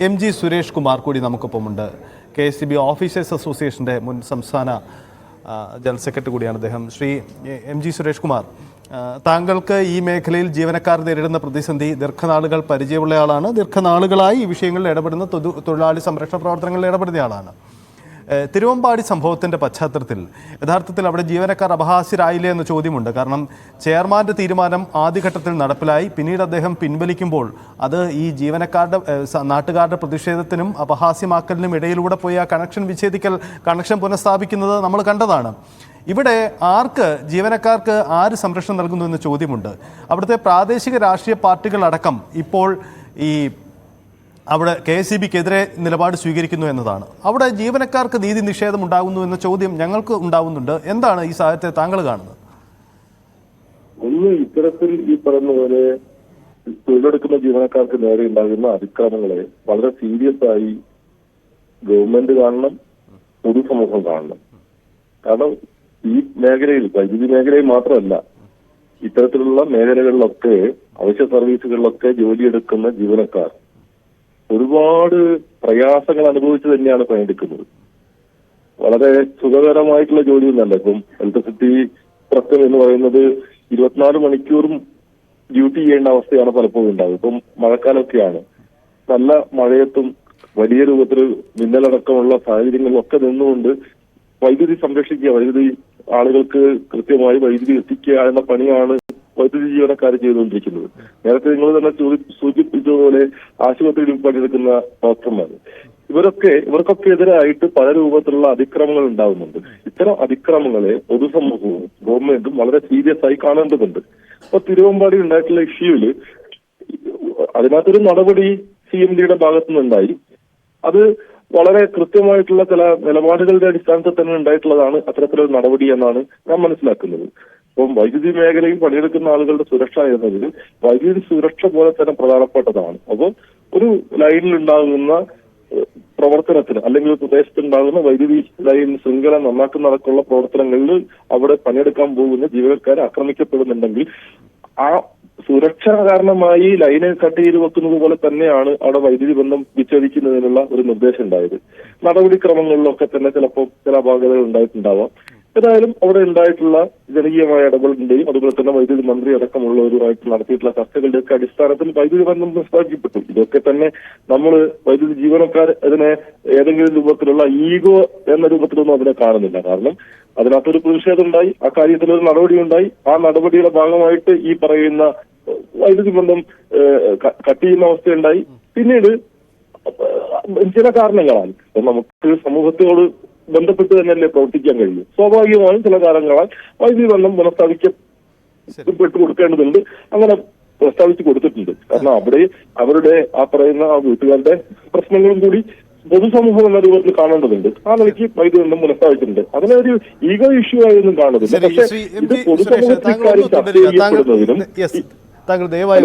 M G Suresh Kumar കൂടി നമുക്കൊപ്പമുണ്ട്. K S E B officers അസോസിയേഷന്റെ മുൻ സംസ്ഥാന ജനറൽ സെക്രട്ടറി കൂടിയാണ് അദ്ദേഹം. ശ്രീ എ- ജി സുരേഷ് കുമാർ താങ്കൾക്ക് ഈ മേഖലയിൽ ജീവനക്കാർ നേരിടുന്ന പ്രതിസന്ധി ദീർഘനാളുകൾ പരിചയമുള്ളയാളാണ് ദീർഘനാളുകളായി ഈ വിഷയങ്ങളിൽ ഇടപെടുന്ന തൊഴിലാളി സംരക്ഷണ പ്രവർത്തനങ്ങളിൽ ഇടപെടുന്നയാളാണ് തിരുവമ്പാടി സംഭവത്തിന്റെ പശ്ചാത്തലത്തിൽ യഥാർത്ഥത്തിൽ അവിടെ ജീവനക്കാർ അപഹാസ്യരായില്ലേ എന്ന ചോദ്യമുണ്ട്. കാരണം ചെയർമാന്റെ തീരുമാനം ആദ്യഘട്ടത്തിൽ നടപ്പിലായി. പിന്നീട് അദ്ദേഹം പിൻവലിക്കുമ്പോൾ അത് ഈ ജീവനക്കാരുടെ നാട്ടുകാരുടെ പ്രതിഷേധത്തിനും അപഹാസ്യമാക്കലിനും ഇടയിലൂടെ പോയി ആ കണക്ഷൻ വിച്ഛേദിക്കൽ കണക്ഷൻ പുനഃസ്ഥാപിക്കുന്നത് നമ്മൾ കണ്ടതാണ്. ഇവിടെ ആർക്ക് ജീവനക്കാർക്ക് ആര് സംരക്ഷണം നൽകുന്നു എന്ന ചോദ്യമുണ്ട്. അവിടുത്തെ പ്രാദേശിക രാഷ്ട്രീയ പാർട്ടികളടക്കം ഇപ്പോൾ ഈ അവിടെ കെ എസ് സി ബിക്കെതിരെ നിലപാട് സ്വീകരിക്കുന്നു എന്നതാണ്. അവിടെ ജീവനക്കാർക്ക് നീതി നിഷേധം ഉണ്ടാകുന്നു എന്ന ചോദ്യം ഞങ്ങൾക്ക് ഉണ്ടാവുന്നുണ്ട്. എന്താണ് ഈ സാഹചര്യത്തെ താങ്കൾ കാണുന്നത്? ഒന്ന് ഇത്തരത്തിൽ ഈ പറയുന്ന പോലെ തൊഴിലെടുക്കുന്ന ജീവനക്കാർക്ക് നേരെ ഉണ്ടാകുന്ന അതിക്രമങ്ങളെ വളരെ സീരിയസ് ആയി ഗവൺമെന്റ് കാണണം പൊതുസമൂഹം കാണണം. കാരണം ഈ മേഖലയിൽ വൈദ്യുതി മേഖലയിൽ മാത്രമല്ല ഇത്തരത്തിലുള്ള മേഖലകളിലൊക്കെ അവശ്യ സർവീസുകളിലൊക്കെ ജോലിയെടുക്കുന്ന ജീവനക്കാർ ഒരുപാട് പ്രയാസങ്ങൾ അനുഭവിച്ചു തന്നെയാണ് പണിയെടുക്കുന്നത് വളരെ സുഖകരമായിട്ടുള്ള ജോലിയൊന്നല്ല ഇപ്പം ഇലക്ട്രിസിറ്റി പ്രശ്നം എന്ന് പറയുന്നത് ഇരുപത്തിനാല് മണിക്കൂറും ഡ്യൂട്ടി ചെയ്യേണ്ട അവസ്ഥയാണ് പലപ്പോഴും ഉണ്ടാകും ഇപ്പം മഴക്കാലമൊക്കെയാണ്. നല്ല മഴയത്തും വലിയ രൂപത്തിൽ മിന്നലടക്കമുള്ള സാഹചര്യങ്ങളിലൊക്കെ നിന്നുകൊണ്ട് വൈദ്യുതി സംരക്ഷിക്കുക വൈദ്യുതി ആളുകൾക്ക് കൃത്യമായി വൈദ്യുതി എത്തിക്കുക എന്ന പണിയാണ് വൈദ്യുതി ജീവനക്കാർ ചെയ്തുകൊണ്ടിരിക്കുന്നത്. നേരത്തെ നിങ്ങൾ തന്നെ സൂചിപ്പിച്ചതുപോലെ ആശുപത്രിയിൽ പണിയെടുക്കുന്ന ഡോക്ടർമാർ. ഇവരൊക്കെ ഇവർക്കൊക്കെ എതിരായിട്ട് പല രൂപത്തിലുള്ള അതിക്രമങ്ങൾ ഉണ്ടാകുന്നുണ്ട് ഇത്തരം അതിക്രമങ്ങളെ പൊതുസമൂഹവും ഗവൺമെന്റും വളരെ സീരിയസ് ആയി കാണേണ്ടതുണ്ട്. അപ്പൊ തിരുവമ്പാടി ഉണ്ടായിട്ടുള്ള ഇഷ്യൂവിൽ അതിനകത്തൊരു നടപടി സി എം ഡിയുടെ ഭാഗത്തു നിന്നുണ്ടായി. അത് വളരെ കൃത്യമായിട്ടുള്ള ചില നിലപാടുകളുടെ അടിസ്ഥാനത്തിൽ തന്നെ ഉണ്ടായിട്ടുള്ളതാണ് അത്തരത്തിലൊരു നടപടി എന്നാണ് ഞാൻ മനസ്സിലാക്കുന്നത്. അപ്പം വൈദ്യുതി മേഖലയിൽ പണിയെടുക്കുന്ന ആളുകളുടെ സുരക്ഷ എന്നതിൽ വൈദ്യുതി സുരക്ഷ പോലെ തന്നെ പ്രധാനപ്പെട്ടതാണ്. അപ്പോൾ ഒരു ലൈനിൽ ഉണ്ടാകുന്ന പ്രവർത്തനത്തിന് അല്ലെങ്കിൽ പ്രദേശത്തുണ്ടാകുന്ന വൈദ്യുതി ലൈൻ ശൃംഖല നന്നാക്കുന്നതടക്കമുള്ള പ്രവർത്തനങ്ങളിൽ അവിടെ പണിയെടുക്കാൻ പോകുന്ന ജീവനക്കാരെ ആക്രമിക്കപ്പെടുന്നുണ്ടെങ്കിൽ ആ സുരക്ഷ കാരണമായി ലൈന് കട്ട് ചെയ്ത് വെക്കുന്നത് പോലെ തന്നെയാണ് അവിടെ വൈദ്യുതി ബന്ധം വിച്ഛേദിക്കുന്നതിനുള്ള ഒരു നിർദ്ദേശം ഉണ്ടായത്. നടപടിക്രമങ്ങളിലൊക്കെ തന്നെ ചിലപ്പോൾ ചില അപാകതകൾ ഉണ്ടായിട്ടുണ്ടാവാം. ഏതായാലും അവിടെ ഉണ്ടായിട്ടുള്ള ജനകീയമായ ഇടപെടലിന്റെയും അതുപോലെ തന്നെ വൈദ്യുതി മന്ത്രി അടക്കമുള്ളവരുമായിട്ട് നടത്തിയിട്ടുള്ള ചർച്ചകളുടെയൊക്കെ അടിസ്ഥാനത്തിൽ വൈദ്യുതി ബന്ധം പുനഃസ്ഥാപിക്കപ്പെട്ടു ഇതൊക്കെ തന്നെ നമ്മൾ വൈദ്യുതി ജീവനക്കാർ അതിനെ ഏതെങ്കിലും രൂപത്തിലുള്ള ഈഗോ എന്ന രൂപത്തിലൊന്നും അതിനെ കാണുന്നില്ല. കാരണം അതിനകത്തൊരു പ്രതിഷേധം ഉണ്ടായി ആ കാര്യത്തിൽ ഒരു നടപടി ഉണ്ടായി ആ നടപടിയുടെ ഭാഗമായിട്ട് ഈ പറയുന്ന വൈദ്യുതി ബന്ധം കട്ട് ചെയ്യുന്ന അവസ്ഥയുണ്ടായി. പിന്നീട് ചില കാരണങ്ങളാൽ നമുക്ക് സമൂഹത്തോട് ബന്ധപ്പെട്ട് തന്നെയല്ലേ പ്രവർത്തിക്കാൻ കഴിയും. സ്വാഭാവികമായും ചില കാരണങ്ങളാൽ വൈദ്യുതി ബന്ധം പുനഃസ്ഥാപിക്കപ്പെട്ടു കൊടുക്കേണ്ടതുണ്ട്. അങ്ങനെ പ്രസ്താവിച്ച് കൊടുത്തിട്ടുണ്ട്. കാരണം അവിടെ അവരുടെ ആ പറയുന്ന ആ വീട്ടുകാരുടെ പ്രശ്നങ്ങളും കൂടി പൊതുസമൂഹം എന്ന രൂപത്തിൽ കാണേണ്ടതുണ്ട്. ആ നിലയ്ക്ക് വൈദ്യുതി ബന്ധം പുനഃസ്ഥാപിച്ചിട്ടുണ്ട്. അതിനെ ഒരു ഈഗോ ഇഷ്യൂ ആയൊന്നും കാണുന്നില്ല. പക്ഷേ ഇത് പൊതുസമൂഹത്തിൽ ഇക്കാര്യം ചർച്ച ചെയ്യപ്പെടുന്നതിനും താങ്കൾ ദയവായി